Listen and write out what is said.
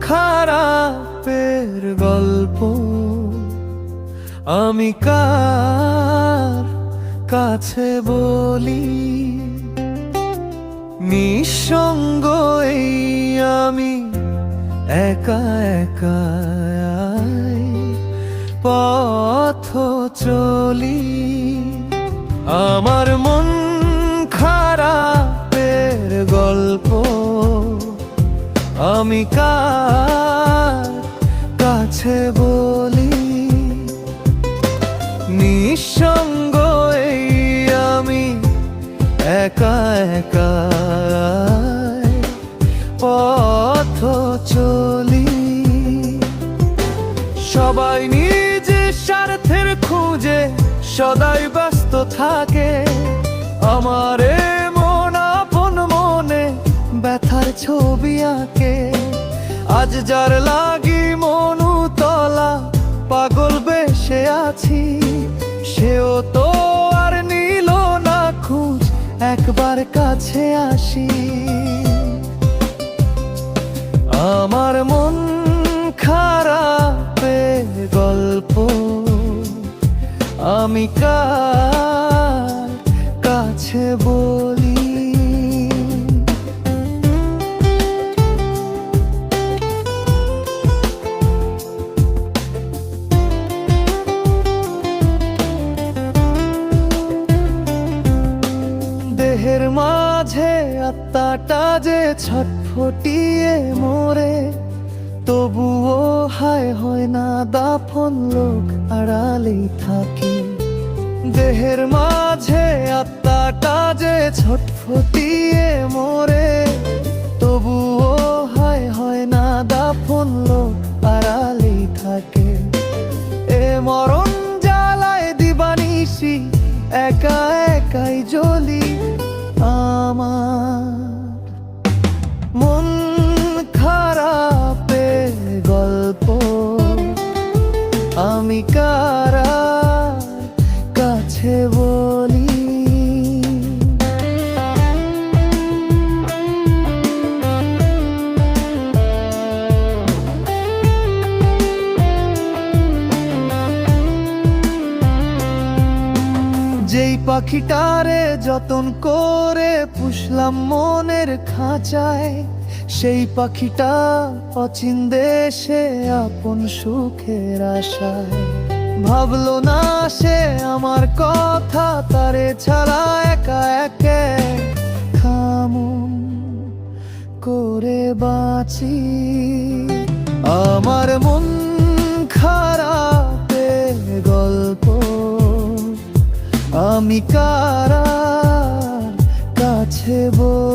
খারাপের গল্প। আমি কার কাছে বলি? নিঃসঙ্গ আমি একা একা পথ চলি। আমার মন খারাপের গল্প আমি কাছে বলি? নিঃসঙ্গ আমি একা একা পথ চলি। সবাই নিজের স্বার্থের খুঁজে সদাই ব্যস্ত থাকে। আমার মন আপন মনে ব্যথার ছবি আঁকে। আজ যার লাগি মনু তলা পাগল বেশে আছি। সেও তো আর নিল না খুঁজ, একবার কাছে আসি। আমার মন খারাপের গল্প, আমি কাছে বলি? আত্মাটা যে ছটফটিয়ে মোরে, তবুও হায় হয় না দাফন লোক আড়ালেই থাকে। দেহের মাঝে আত্মাটা যে ছটফটিয়ে মোরে, তবুও হায় হয় না দাফন লোক আড়ালেই থাকে। এ মরণ জ্বালায় দিবানিসি একা একাই জ্বলি যেই পাখিটারে যতন করে পুষলাম মনের খাঁচায়, সেই পাখিটা অচিন দেশে আপন সুখের আশায়। ভাবলো না সে আমার কথা, তারে ছাড়া একা একে খামুন করে বাঁচি। আমার মন খারাপের আমি কারা কাছে বলি